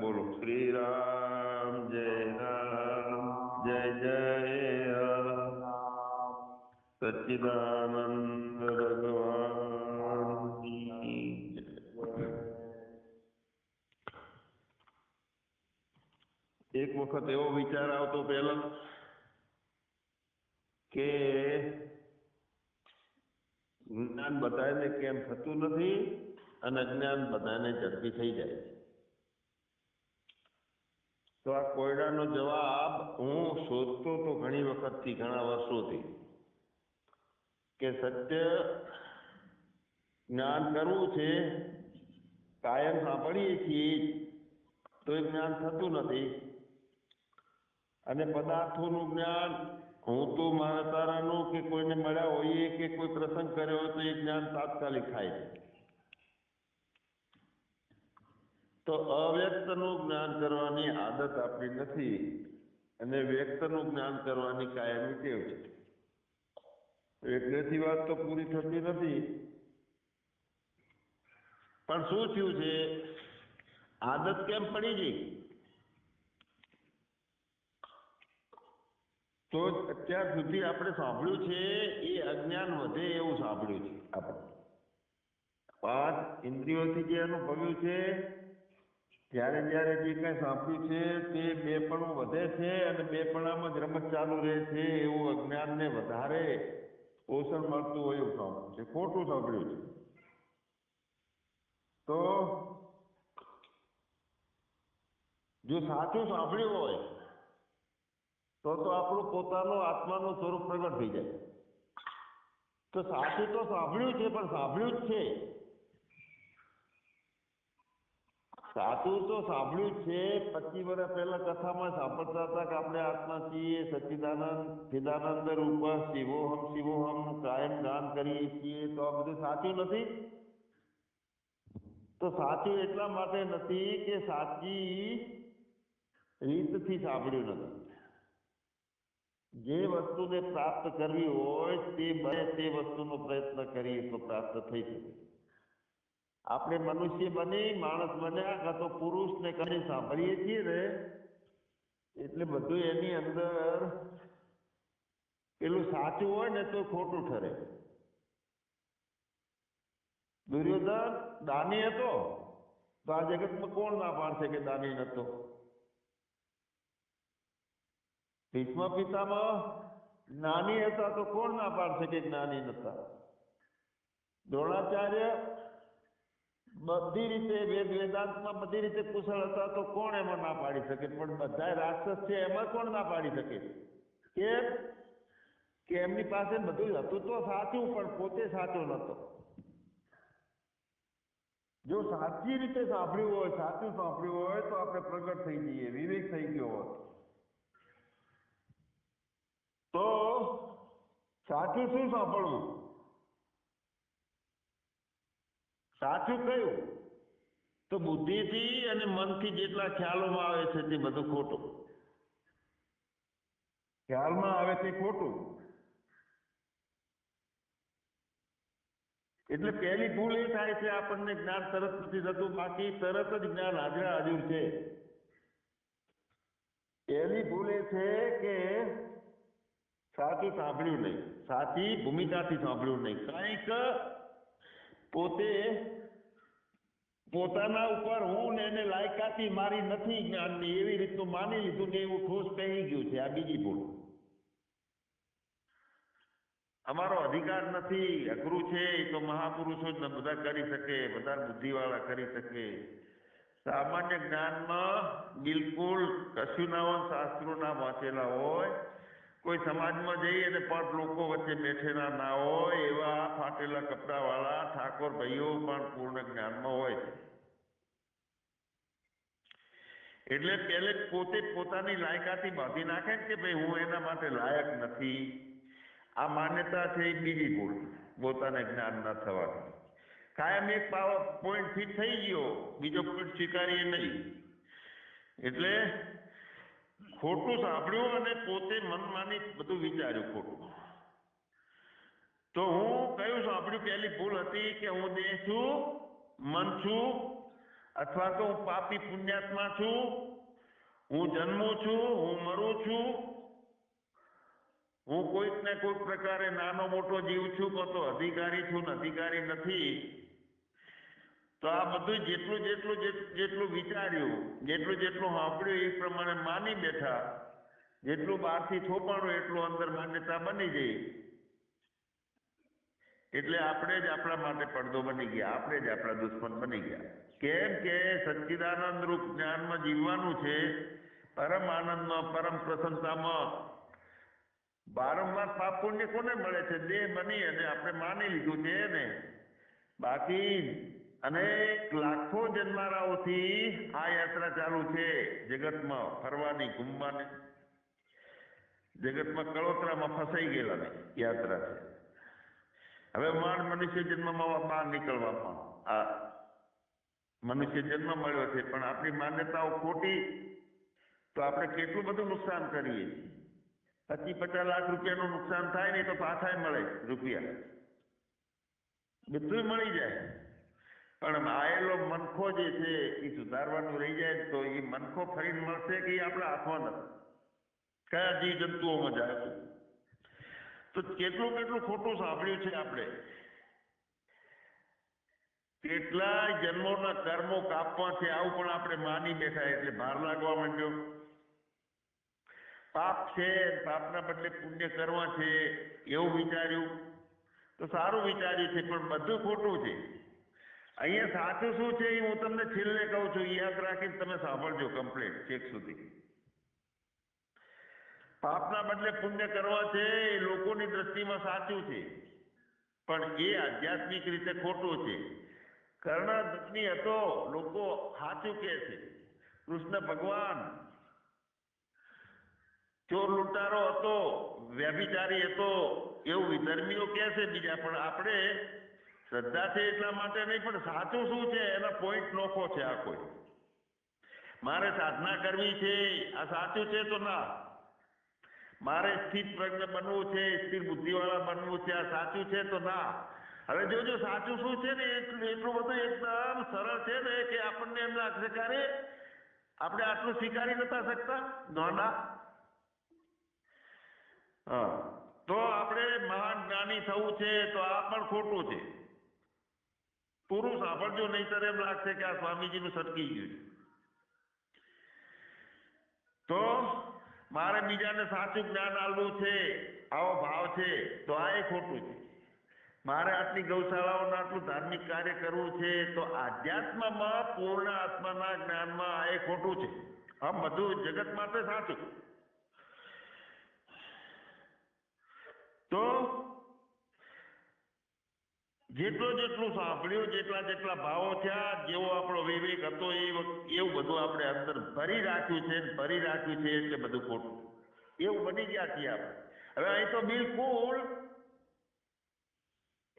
બોલો. શ્રી રામ જય રામ, જય જય સચિદાનંદ ભગવાન એક વખત એવો વિચાર આવતો પહેલા કે જ્ઞાન બધાને કેમ થતું નથી અને અજ્ઞાન બધાને ઝડપી થઈ જાય છે. તો આ કોયડાનો જવાબ હું શોધતો તો ઘણી વખતથી, ઘણા વર્ષોથી કે સત્ય જ્ઞાન કરવું છે, કાયમ સાંભળીએ છીએ, તો એ જ્ઞાન થતું નથી. અને પદાર્થોનું જ્ઞાન, હું તો મારા તારાનું કે કોઈને મળ્યા હોઈએ કે કોઈ પ્રસંગ કર્યો હોય તો એ જ્ઞાન તાત્કાલિક થાય છે. તો અવ્યક્તનું જ્ઞાન કરવાની આદત આપણી નથી અને વ્યક્તનું જ્ઞાન કરવાની કાયમી ટેવ છે. એટલેથી વાત તો પૂરી થતી નથી. પણ શું થયું છે? આદત કેમ પડી ગઈ? તો અત્યાર સુધી આપણે સાંભળ્યું છે, એ અજ્ઞાન વધે એવું સાંભળ્યું છે આપણે. પાંચ ઇન્દ્રિયોથી જે અનુભવ્યું છે જ્યારે જ્યારે જે કાંઈ સાંભળ્યું છે તે બેપણું વધે છે અને બેપણામાં જ રમત ચાલુ રહે છે, એવું અજ્ઞાનને વધારે પોષણ મળતું હોય એવું સાંભળ્યું છે. ખોટું સાંભળ્યું છે. તો જો સાચું સાંભળ્યું હોય, તો તો આપણું પોતાનું આત્માનું સ્વરૂપ પ્રગટ થઈ જાય. તો સાચું તો સાંભળ્યું છે, પણ સાંભળ્યું જ છે. સાચું તો સાંભળ્યું છે. પચીસ વર્ષ પહેલા કથામાં સાંભળતા હતા કે આપણે આત્મા છીએ સચ્ચિદાનંદ ચિદાનંદ રૂપ શિવોહમ શિવોહમ, કાયમ ગાન કરીએ છીએ. તો આ બધું સાચું નથી? તો સાચું એટલા માટે નથી કે સાચી રીતથી સાંભળ્યું નથી જે વસ્તુને પ્રાપ્ત કરવી હોય તે બને, તે વસ્તુનો પ્રયત્ન કરીએ તો પ્રાપ્ત થઈ શકે. આપણે મનુષ્ય બની, માણસ બન્યા કાં તો પુરુષને કઈ સાંભળીએ છીએ ને, એટલે બધું એની અંદર પેલું સાચું હોય ને તો ખોટું ઠરે. દુર્યોધન દાની હતો, તો આ જગતમાં કોણ ના પાડશે કે દાની નતો? ભીષ્મ પિતામાં નાની હતા તો કોણ ના પાડશે કે જ્ઞાની નતા? દ્રોણાચાર્ય બધી રીતે વેદ વેદાંતમાં બધી રીતે કુશળ હતા તો કોણ એમાં ના પાડી શકે? પણ બધા રાક્ષસ છે, એમાં કોણ ના પાડી શકે? કે કે એમની પાસે બધું હતું તો સાચું, પણ પોતે સાચો નતો જો સાચી રીતે સાંભળ્યું હોય, સાચું સાંભળ્યું હોય, તો આપણે પ્રગટ થઈ જઈએ, વિવેક થઈ ગયો હોત. તો સાચું શું સાંભળવું? સાચું કયું તો બુદ્ધિથી અને મનથી જેટલા ખ્યાલોમાં આવે છે તે બધું ખોટું. ખ્યાલમાં આવે તે ખોટું. એટલે પહેલી ભૂલ એ થાય છે, આપણને જ્ઞાન તરત નથી થતું, બાકી તરત જ જ્ઞાન હાજર હાજર છે. પહેલી ભૂલ એ છે કે સાચું સાંભળ્યું નહીં. સાચી ભૂમિકાથી સાંભળ્યું નહીં. કંઈક પોતે પોતાના ઉપર હું એને લાયકાતી મારી નથી જ્ઞાનની, એવી રીતનું માની લીધું ને એવું ઠોસ કહી ગયું છે આ બીજી ભૂલ. અમારો અધિકાર નથી, અઘરું છે, એ તો મહાપુરુષો જ બધા કરી શકે, બધા બુદ્ધિવાળા કરી શકે. સામાન્ય જ્ઞાનમાં બિલકુલ કશું ના હોય શાસ્ત્રો ના વાંચેલા હોય કોઈ સમાજમાં જઈએ અને પણ લોકો વચ્ચે બેઠેલા ના હોય, એવા ફાટેલા કપડાવાળા, ઠાકોર ભાઈઓ પણ પૂર્ણ જ્ઞાનમાં હોય. એટલે પહેલે પોતે પોતાની લાયકાતી બાંધી નાખે કે ભાઈ હું એના માટે લાયક નથી. આ માન્યતા છે એ બીજી ભૂલ, પોતાને જ્ઞાન ન થવાની કાયમ એક પોઈન્ટ ફિટ થઈ ગયો, બીજો પોઈન્ટ સ્વીકારીએ નહીં. એટલે ખોટું સાંભળ્યું અને પોતે મનમાની બધું વિચાર્યું ખોટું. તો હું કયું સાંભળ્યું? પહેલી ભૂલ હતી કે હું દેહ છું, મન છું, અથવા તો હું પાપી પુણ્યાત્મા છું, હું જન્મું છું, હું મરું છું, હું કોઈક ને કોઈક પ્રકારે નાનો મોટો જીવ છું કહો અધિકારી છું અધિકારી નથી. તો આ બધું જેટલું જેટલું જેટલું વિચાર્યું, જેટલું જેટલું સાંભળ્યું, એ પ્રમાણે માની બેઠા. જેટલું બહારથી થોપાણું એટલું અંદર માન્યતા બની ગઈ. એટલે આપણે જ આપણા માટે પડદો બની ગયા, આપણે જ આપણા દુશ્મન બની ગયા. કેમ કે સચ્ચિદાનંદ રૂપ જ્ઞાનમાં જીવવાનું છે, પરમ આનંદમાં, પરમ પ્રસન્નતામાં. વારંવાર પાપ પુણ્ય કોને મળે છે? દેહ બની અને આપણે માની લીધું છે ને. બાકી અનેક લાખો જન્મારાઓથી આ યાત્રા ચાલુ છે જગતમાં ફરવાની, ઘૂમવાની. જગતમાં કળોતરામાં ફસાઈ ગયેલાની યાત્રા છે. હવે માણ મનુષ્ય જન્મમાં બહાર નીકળવામાં આ મનુષ્ય જન્મ મળ્યો છે, પણ આપણી માન્યતાઓ ખોટી. તો આપણે કેટલું બધું નુકસાન કરીએ પચીસ પચાસ લાખ રૂપિયાનું નુકસાન થાય ને તો પાછા મળે રૂપિયા. બધું મળી જાય. પણ આયેલો મનખો જે છે એ સુધારવાનું રહી જાય તો એ મનખો ફરીને મળશે કે એ આપણા હાથમાં નથી? કયા જીવ જંતુઓમાં જાય તો કેટલું કેટલું ખોટું સાંભળ્યું છે આપણે? કેટલાય જન્મોના કર્મો કાપવા છે આવું પણ આપણે માની બેઠા એટલે ભાર લાગવા માંડ્યો. પાપ છે પાપના બદલે પુણ્ય કરવા છે એવું વિચાર્યું. તો સારું વિચાર્યું છે, પણ બધું ખોટું છે. અહીંયા સાચું શું છે એ હું તમને છેલ્લે કહું છું, યાદ રાખીને તમે સાંભળજો કમ્પ્લીટ છેક સુધી. પાપના બદલે પુણ્ય કરવા છે એ લોકોની દ્રષ્ટિમાં સાચું છે, પણ એ આધ્યાત્મિક રીતે ખોટું છે. કર્ણધની હતો, લોકો સાચું કે છે. કૃષ્ણ ભગવાન ચોર લૂંટારો હતો, વ્યભિચારી હતો, એવું વિધર્મીઓ કહે છે બીજા, પણ આપણે શ્રદ્ધા છે એટલા માટે નહીં, પણ સાચું શું છે? એના પોઈન્ટ નોખો છે આ કોઈ. મારે સાધના કરવી છે. આ સાચું છે તો ના. મારે સ્થિર પ્રજ્ઞ બનવું છે, સ્થિર બુદ્ધિવાળા બનવું છે, આ સાચું છે તો ના. હવે જોજો સાચું શું છે ને એટલું બધું એકદમ સરળ છે ને કે આપણને એમ લાગશે ક્યારે આપણે આટલું સ્વીકારી નતા શકતા. ના ના. હા. તો આપણે મહાન જ્ઞાની થવું છે તો આ પણ ખોટું છે. પૂરું સાંભળજો, નહીતર એમ લાગશે કે આ સ્વામીજીનું સટકી ગયું છે. તો મારે બીજાને સાચું જ્ઞાન આલવું છે, આવો ભાવ છે, તો આ એ ખોટું છે. મારે આટલી ગૌશાળાઓનું આટલું ધાર્મિક કાર્ય કરવું છે, તો આધ્યાત્મમાં પૂર્ણ આત્માના જ્ઞાનમાં આ એ ખોટું છે. આ બધું જગત માટે સાચું. તો જેટલું જેટલું સાંભળ્યું, જેટલા જેટલા ભાવો થયા, જેવો આપણો વિવેક હતો, એ એવું બધું આપણે અંદર ભરી રાખ્યું છે ભરી રાખ્યું છે એટલે બધું ખોટું. એવું બની ગયા છીએ આપણે. હવે અહીં તો બિલકુલ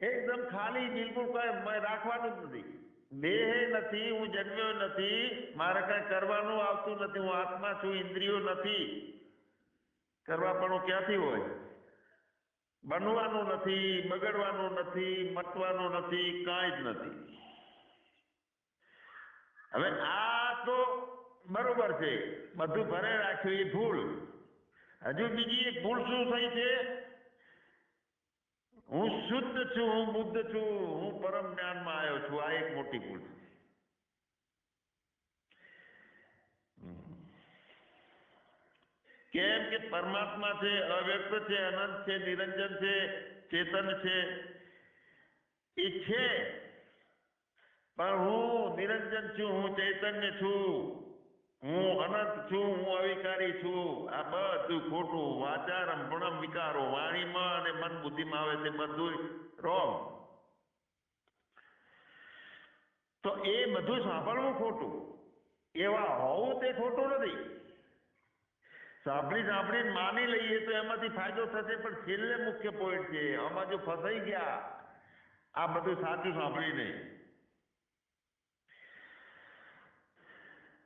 એકદમ ખાલી, બિલકુલ કઈ રાખવાનું જ નથી. દેહ નથી, હું જન્મ્યો નથી, મારે કઈ કરવાનું આવતું નથી, હું આત્મા છું, ઇન્દ્રિયો નથી. કરવા પણ ક્યાંથી હોય? બનવાનું નથી, બગડવાનું નથી, મટવાનું નથી, કાંઈ જ નથી. હવે આ તો બરોબર છે, બધું ભરે રાખ્યું એ ભૂલ. હજુ બીજી એક ભૂલ શું થઈ છે? હું શુદ્ધ છું, હું બુદ્ધ છું, હું પરમ જ્ઞાનમાં આવ્યો છું, આ એક મોટી ભૂલ છે. કેમ કે પરમાત્મા છે, અવ્યક્ત છે, અનંત છે, નિરંજન છે, ચેતન છે. એ છે. પણ હું નિરંજન છું, હું ચૈતન્ય છું. હું અનંત છું, હું અવિકારી છું. આ બધું ખોટું વાચારમ, ભણમ, વિકારો, વાણીમાં અને મન બુદ્ધિમાં આવે તે બધું રોંગ તો એ બધું સાંભળવું ખોટું. એવા હોવું તે ખોટું નથી. સાંભળી સાંભળીને માની લઈએ તો એમાંથી ફાયદો થશે, પણ છેલ્લે મુખ્ય પોઈન્ટ છે, આમાં જો ફસાઈ ગયા, આ બધું સાચું સાંભળીને.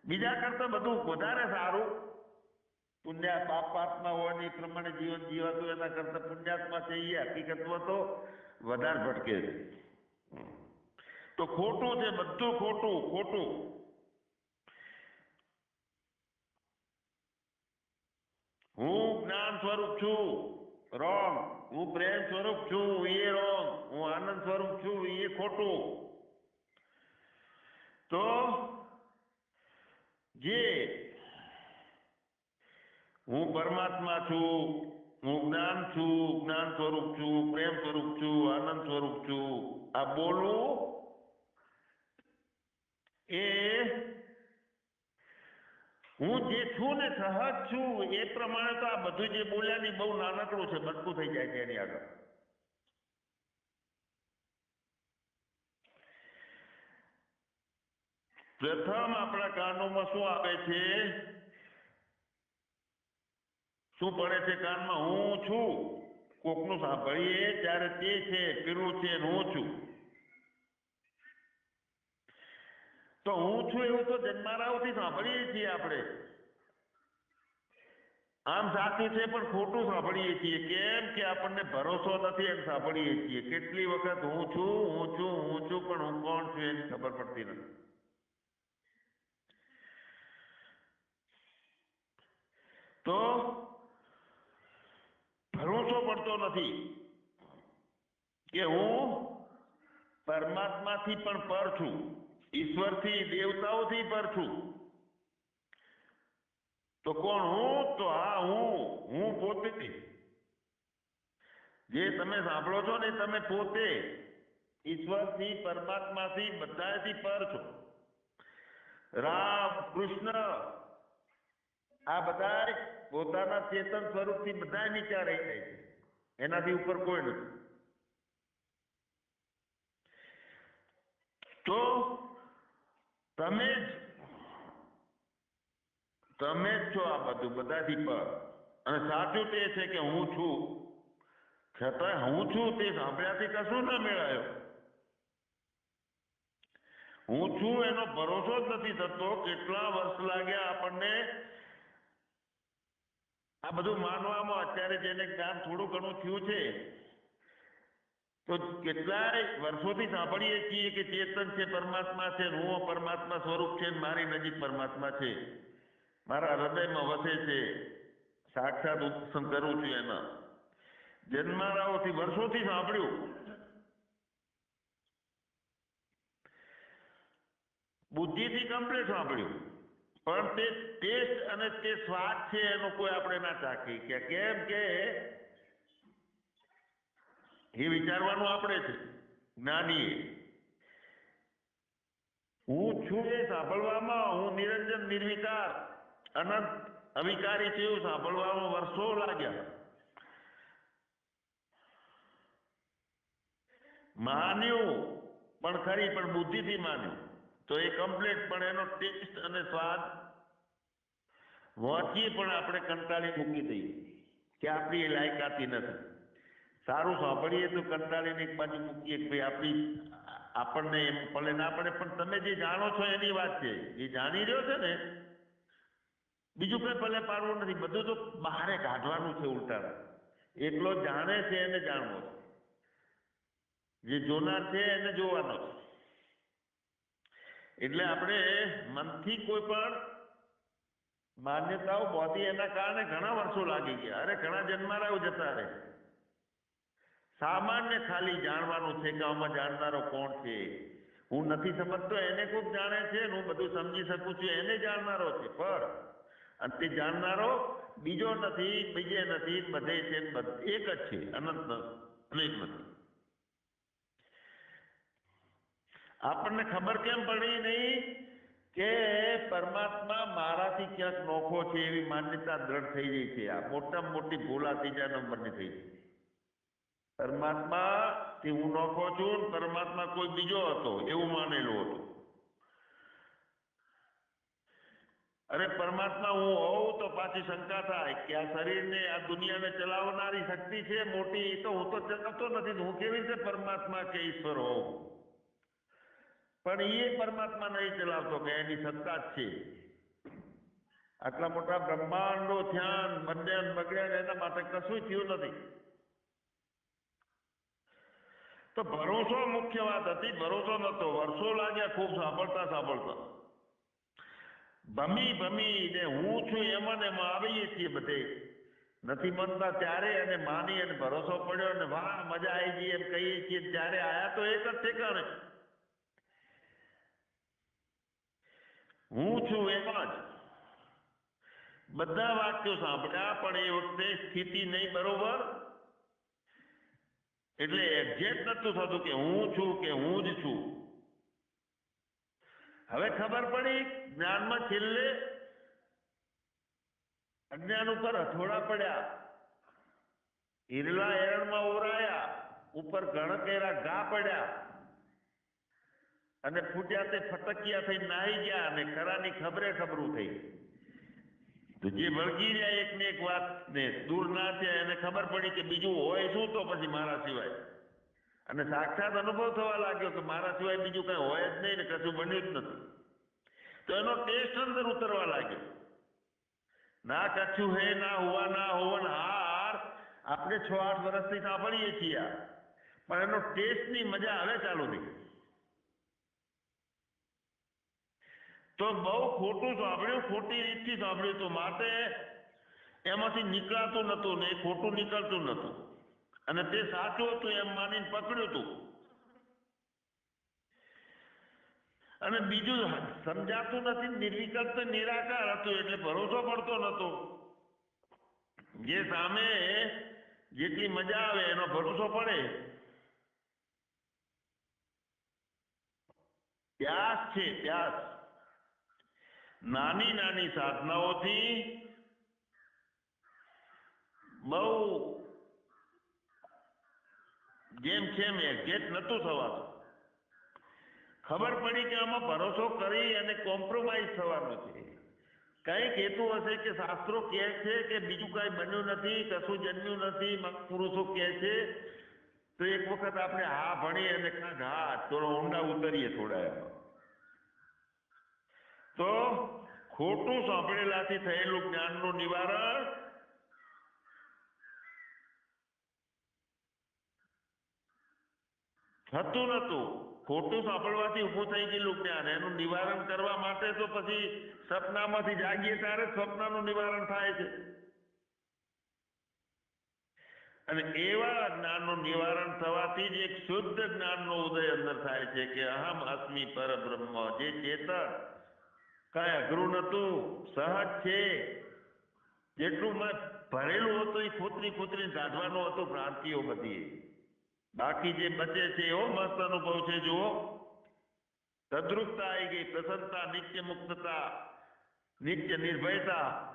બીજા કરતા બધું વધારે સારું પુણ્ય પાપાત્મા હોવાની પ્રમાણે જીવન જીવાતું એના કરતા પુણ્યાત્મા છે એ હકીકતમાં તો વધારે ભટકે છે. તો ખોટું છે, બધું ખોટું ખોટું. હું જ્ઞાન સ્વરૂપ છું. રોંગ હું પ્રેમ સ્વરૂપ છું. એ રોંગ હું આનંદ સ્વરૂપ છું. એ ખોટું. તો જે હું પરમાત્મા છું, હું જ્ઞાન છું, જ્ઞાન સ્વરૂપ છું, પ્રેમ સ્વરૂપ છું, આનંદ સ્વરૂપ છું. આ બોલવું એ હું જે છું ને સહજ છું, એ પ્રમાણે તો આ બધું જે બોલ્યા ની બહુ નાનકડું છે બટકું થઈ જાય છે એની આગળ. પ્રથમ આપણા કાનોમાં શું આવે છે? શું પડે છે કાનમાં? હું છું. કોકનું સાંભળીએ, ત્યારે તે છે, પેલું છે હું છું. તો હું છું એવું તો જન્મારાઓથી સાંભળીએ છીએ આપણે. આમ સાચું છે પણ ખોટું સાંભળીએ છીએ. કેમ કે આપણને ભરોસો નથી એમ સાંભળીએ છીએ. કેટલી વખત હું છું હું છું હું છું, પણ હું કોણ છું એની ખબર પડતી નથી. તો ભરોસો પડતો નથી કે હું પરમાત્માથી પણ પર છું. ઈશ્વરથી, દેવતાઓથી પર છું. તો કોણ હું? તો હા, હું હું પોતે. જે તમે સાંભળો છો ને, તમે પોતે ઈશ્વરથી, પરમાત્માથી, બધાથી પર છો. રામ, કૃષ્ણ, આ બધા પોતાના ચેતન સ્વરૂપથી બધા નીચા રહી જાય છે. એનાથી ઉપર કોઈ નથી. તો તમે જ તમે જ છો આ બધું બધાથી પર. અને સાચું તે છે કે હું છું. છતાં હું છું તે સાંભળ્યાથી કશું ના મેળાયો. હું છું એનો ભરોસો જ નથી થતો કેટલા વર્ષ લાગ્યા આપણને આ બધું માનવામાં. અત્યારે જેને જ્ઞાન થોડું ઘણું થયું છે તો કેટલાય વર્ષોથી સાંભળીએ છીએ કે ચેતન છે, પરમાત્મા છે, હું પરમાત્મા સ્વરૂપ છે મારી નજીક પરમાત્મા છે. મારા હૃદયમાં વસે છે. સાક્ષાત ઉપસન કરું છું એના જન્મારાઓથી વર્ષોથી સાંભળ્યું. બુદ્ધિથી કમ્પ્લીટ સાંભળ્યું. પણ તે ટેસ્ટ અને તે સ્વાદ છે એનો કોઈ આપણે ના ચાખી કે કેમ કે એ વિચારવાનું આપણે છે. જ્ઞાનીએ. હું છું એ સાંભળવામાં, હું નિરંજન, નિર્વિકાર, અનંત, અવિકારી છે એવું સાંભળવામાં વર્ષો લાગ્યા. માન્યું, પણ ખરી, પણ બુદ્ધિથી માન્યું. તો એ કમ્પ્લીટ પણ એનો ટેસ્ટ અને સ્વાદ વાંચીએ પણ આપણે કંટાળી મૂકી દઈએ. કે આપણી એ લાયકાતી નથી. સારું સાંભળીએ તો કંટાળીને એક બાજુ મૂકીએ કે ભાઈ આપણી આપણને એમ ભલે ના પડે, પણ તમે જે જાણો છો એની વાત છે, એ જાણી રહ્યો છે ને, બીજું કઈ ભલે પાડવું નથી. બધું તો બહારે કાઢવાનું છે ઉલટાનું એકલો જાણે છે એને જાણવો છે. જે જોનાર છે એને જોવાનો છે. એટલે આપણે મનથી કોઈ પણ માન્યતાઓ બોધી એના કારણે ઘણા વર્ષો લાગી ગયા. અરે ઘણા જન્મારાઓ જતા રહે સામાન્ય ખાલી જાણવાનું છે કે આમાં જાણનારો કોણ છે? હું નથી સમજતો, એને કોઈક જાણે છે હું બધું સમજી શકું છું, એને જાણનારો છે. પર અને તે જાણનારો બીજો નથી, બીજે નથી, બધે છે એક જ છે, અનંત અનેક નથી. આપણને ખબર કેમ પડી નહીં કે પરમાત્મા મારાથી ક્યાંક નોખો છે એવી માન્યતા દ્રઢ થઈ ગઈ છે. આ મોટામાં મોટી ભૂલ આ ત્રીજા નંબરની થઈ છે પરમાત્મા થી હું નોખો છું પરમાત્મા કોઈ બીજો હતો, એવું માનેલું હતું. અરે પરમાત્મા હું હોઉં તો પાછી શંકા થાય કે આ શરીરને, આ દુનિયાને ચલાવનારી શક્તિ છે મોટી તો હું તો ચલાવતો નથી હું કેવી રીતે પરમાત્મા કે ઈશ્વર હોઉં? પણ એ પરમાત્મા નહીં ચલાવતો કે એની સત્તા જ છે. આટલા મોટા બ્રહ્માંડો, ધ્યાન બન્યા બગડ્યા એના માટે કશું થયું નથી. તો ભરોસો મુખ્ય વાત હતી. ભરોસો નતો વર્ષો લાગ્યા ખૂબ સાંભળતા સાંભળતા. ભમી ભમી ને હું છું એમાં ને એમાં આવીએ છીએ બધે. નથી માનતા ત્યારે અને માની અને ભરોસો પડ્યો અને વાહ, મજા આવી ગઈ એમ કહીએ છીએ. ત્યારે આયા તો એક જ ઠેકાણે. હું છું એમાં જ. બધા વાક્યો સાંભળ્યા, પણ એ વખતે સ્થિતિ નહીં બરોબર. એટલે એક્ઝેક્ટ નતું થતું કે હું છું કે હું જ છું. હવે ખબર પડી જ્ઞાનમાં છેલ્લે અજ્ઞાન ઉપર હથોડા પડ્યા. હિરલા એરણમાં ઓરાયા ઉપર ગણકેરા ગા પડ્યા. અને ફૂટ્યા તે ફટકિયા થઈ નાહી ગયા અને ખરાની ખબરે ખબરું થઈ. તો જે વળગી રહ્યા એક ને એક વાત ને દૂર ના થયા એને ખબર પડી કે બીજું હોય શું તો પછી મારા સિવાય. અને સાક્ષાત અનુભવ થવા લાગ્યો કે મારા સિવાય બીજું કઈ હોય જ નહીં ને કશું બન્યું જ નથી. તો એનો ટેસ્ટ અંદર ઉતરવા લાગ્યો. ના કચ્છું હે ના હોવા ના હોવન હાર આપણે છ આઠ વર્ષથી સાંભળીએ છીએ પણ એનો ટેસ્ટની મજા હવે ચાલુ થઈ તો બહુ ખોટું સાંભળ્યું, ખોટી રીતથી સાંભળ્યું. હતું માટે એમાંથી નીકળાતું નહોતું ને એ ખોટું નીકળતું નહોતું. અને તે સાચું હતું એમ માનીને પકડ્યું હતું અને બીજું સમજાતું નથી, નિર્વિકલ્પ નિરાકાર હતું એટલે ભરોસો પડતો નતો જે સામે જેટલી મજા આવે એનો ભરોસો પડે. પ્યાસ છે, પ્યાસ. નાની નાની સાધનાઓથી બહુ જેમ એમ એક્ઝેક્ટ નતું થવાતું ખબર પડી કે આમાં ભરોસો કરી અને કોમ્પ્રોમાઇઝ થવાનો છે. કંઈક હેતુ હશે કે શાસ્ત્રો કહે છે કે બીજું કાંઈ બન્યું નથી, કશું જન્મ્યું નથી પુરુષો કહે છે, તો એક વખત આપણે હા ભણી અને કાંક હા, થોડો ઊંડા ઉતરીએ થોડા એમાં. તો ખોટું સાંભળેલાથી થયેલું જ્ઞાનનું નિવારણ થતું નતું ખોટું સાંભળવાથી ઊભું થઈ ગયેલું જ્ઞાન, એનું નિવારણ કરવા માટે તો પછી સપનામાંથી જાગીએ ત્યારે જ સ્વપ્નનું નિવારણ થાય છે. અને એવા જ્ઞાનનું નિવારણ થવાથી જ એક શુદ્ધ જ્ઞાનનો ઉદય અંદર થાય છે કે અહમ અસ્મી પરબ્રહ્મ, જે ચેતન કઈ અઘરું નતું સહજ છે. જેટલું મેં ભરેલું હતું એ ખોતરી ખોતરી કાઢવાનું હતું ભ્રાંતિઓ બધી. બાકી જે બચે છે એવો મસ્ત અનુભવ છે, જુઓ. તદ્રુપતા આવી ગઈ, પ્રસન્નતા નિત્ય મુક્તતા નિત્ય નિર્ભયતા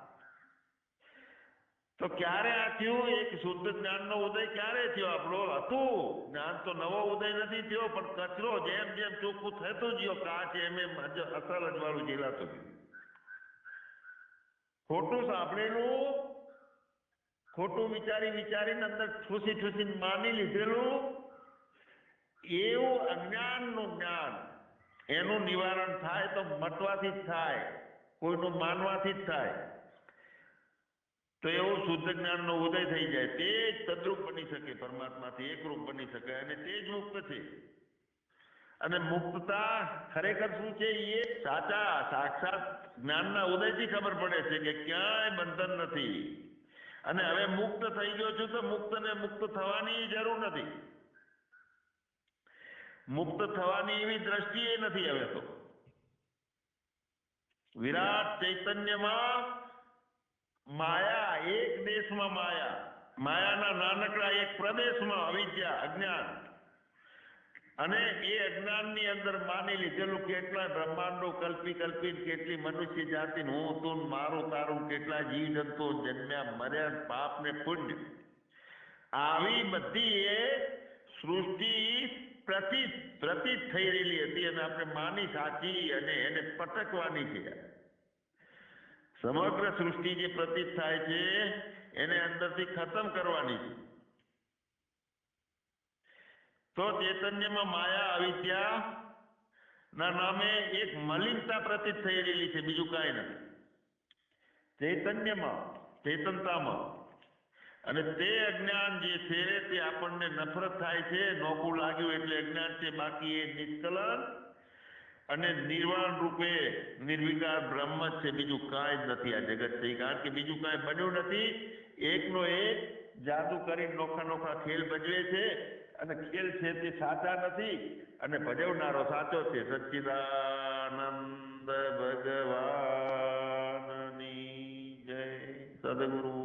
તો ક્યારે આ થયું? એક શુદ્ધ જ્ઞાનનો ઉદય ક્યારે થયો આપણો? હતું. જ્ઞાન તો નવો ઉદય નથી થયો, પણ કચરો જેમ જેમ ચોખ્ખું થતું ગયો, કાચ એમ એમ અસલ અજવાળું ઝીલાતું ગયું ખોટું સાંભળેલું, ખોટું વિચારી વિચારીને અંદર ઠૂસી ઠૂસીને માની લીધેલું, એવું અજ્ઞાનનું જ્ઞાન. એનું નિવારણ થાય તો મટવાથી જ થાય, કોઈનું માનવાથી જ થાય. તો એવું શુદ્ધ જ્ઞાનનો ઉદય થઈ જાય. તે જ તદ્રુપ બની શકે, પરમાત્માથી એકરૂપ બની શકે અને તે જ મુક્ત છે. અને મુક્તતા ખરેખર શું છે? એ સાચા, સાક્ષાત જ્ઞાનના ઉદયથી ખબર પડે છે કે ક્યાંય બંધન નથી. અને હવે મુક્ત થઈ ગયો છું તો મુક્તને મુક્ત થવાની જરૂર નથી. મુક્ત થવાની એવી દ્રષ્ટિ એ નથી હવે તો. વિરાટ ચૈતન્યમાં માયા, એક દેશમાં માયા. માયાના નાનકડા એક પ્રદેશમાં અવિદ્યા, અજ્ઞાન. અને એ અજ્ઞાનની અંદર માની લીધેલું કેટલા બ્રહ્માંડો કલ્પી કલ્પી કેટલી મનુષ્ય જાતિ હું તું મારું તારું કેટલા જીવ જંતુઓ જન્મ્યા, મર્યા પાપ ને પુણ્ય આવી બધી એ સૃષ્ટિ પ્રતિ પ્રતીત થઈ રહેલી હતી અને આપણે માની સાચી અને એને પટકવાની છે. સમગ્ર સૃષ્ટિ જે પ્રતીત થાય છે, એને અંદરથી ખતમ કરવાની છે. તો ચૈતન્યમાં માયા અવિદ્યા ના નામે એક મલિનતા પ્રતીત થઈ રહેલી છે, બીજું કાંઈ નથી. ચૈતન્યમાં, ચેતનતામાં, અને તે અજ્ઞાન જે છે, તે આપણને નફરત થાય છે, નોકું લાગ્યું એટલે અજ્ઞાન છે, બાકી એ નિષ્કલંક અને નિર્વાણ રૂપે નિર્વિકાર બ્રહ્મ છે. બીજું કાંઈ જ નથી આ જગત છે. કારણ કે બીજું કાંઈ બન્યું નથી. એકનો એક જાદુ કરી નોખા નોખા ખેલ ભજવે છે અને ખેલ છે તે સાચા નથી અને ભજવનારો સાચો છે. સચ્ચિદાનંદ ભગવાનની જય. સદગુરુ